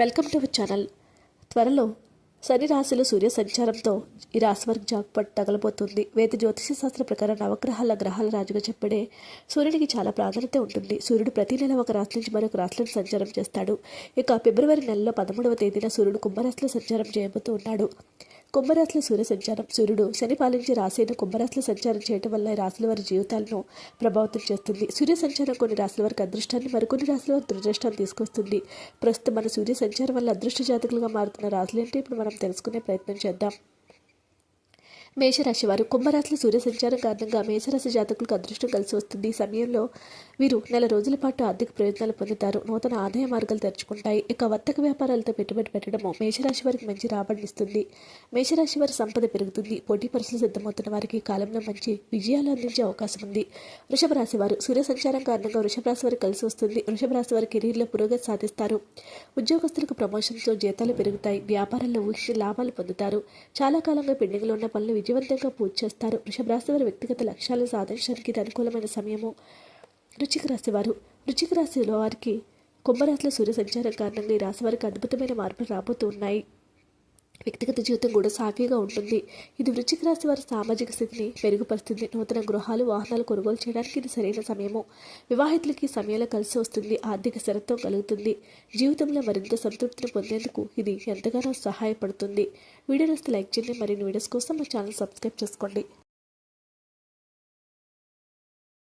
Welcome to our channel. త్వరలో శని రాశిలో సూర్య సంచారంతో ఈ రాశి వారికి జాక్పట్ తగలబోతుంది. వేద జ్యోతిష శాస్త్ర ప్రకారం నవగ్రహాల గ్రహాల రాజుగా చెప్పడే సూర్యుడికి చాలా ప్రాధాన్యత ఉంటుంది. సూర్యుడు ప్రతి నెల ఒక రాశి నుంచి మరొక రాశిలో సంచారం చేస్తాడు. ఇక ఫిబ్రవరి నెలలో పదమూడవ తేదీన సూర్యుడు కుంభరాశిలో సంచారం చేయబోతూ ఉన్నాడు. కుంభరాశిలో సూర్య సంచారం సూర్యుడు శని పాలించే రాశి కుంభరాశిలో సంచారం చేయటం వల్ల రాశుల వారి జీవితాలను ప్రభావితం చేస్తుంది. సూర్య సంచారం కొన్ని రాశుల వారికి అదృష్టాన్ని మరికొన్ని రాశుల వారికి దురదృష్టాన్ని తీసుకొస్తుంది. ప్రస్తుతం మన సూర్య సంచారం వల్ల అదృష్ట జాతకులుగా మారుతున్న రాశులు ఏంటి ఇప్పుడు మనం తెలుసుకునే ప్రయత్నం చేద్దాం. మేషరాశి వారు కుంభరాశిలో సూర్య సంచారం కారణంగా మేషరాశి జాతకులకు అదృష్టం కలిసి వస్తుంది. ఈ సమయంలో వీరు నెల రోజుల పాటు ఆర్థిక ప్రయోజనాలు పొందుతారు. నూతన ఆదాయ మార్గాలు తెరుచుకుంటాయి. ఇక వర్తక వ్యాపారాలతో పెట్టుబడి పెట్టడము మేషరాశి వారికి మంచి రాబడిని ఇస్తుంది. మేషరాశి వారి సంపద పెరుగుతుంది. పోటీ పరీక్షలు సిద్ధమవుతున్న వారికి కాలంలో మంచి విజయాలు అందించే అవకాశం ఉంది. వృషభ రాశి వారు సూర్య సంచారం కారణంగా వృషభ రాశి వారికి కలిసి వస్తుంది. వృషభ రాశి వారి కెరీర్లో పురోగతి సాధిస్తారు. ఉద్యోగస్తులకు ప్రమోషన్తో జీతాలు పెరుగుతాయి. వ్యాపారంలో ఊహించి లాభాలు పొందుతారు. చాలా కాలంగా పెండింగ్లో ఉన్న పనులు విజయవంతంగా పూజ చేస్తారు. వృషభ రాశి వారి వ్యక్తిగత లక్ష్యాలను సాధించడానికి ఇది అనుకూలమైన సమయము. వృచ్చిక రాశి వారు వృచ్చిక రాశిలో వారికి కుంభరాశిలో సూర్య సంచారం కారణంగా ఈ రాశి వారికి అద్భుతమైన మార్పులు రాబోతూ ఉన్నాయి. వ్యక్తిగత జీవితం కూడా సాఫీగా ఉంటుంది. ఇది వృచ్చిక రాశి వారి సామాజిక స్థితిని మెరుగుపరుస్తుంది. నూతన గృహాలు వాహనాలు కొనుగోలు చేయడానికి ఇది సరైన సమయము. వివాహితులకి సమయంలో కలిసి వస్తుంది. ఆర్థిక స్థిరత్వం కలుగుతుంది. జీవితంలో మరింత సంతృప్తిని పొందేందుకు ఇది ఎంతగానో సహాయపడుతుంది. వీడియో నస్తే లైక్ చేయండి. మరిన్ని వీడియోస్ కోసం మా ఛానల్ సబ్స్క్రైబ్ చేసుకోండి.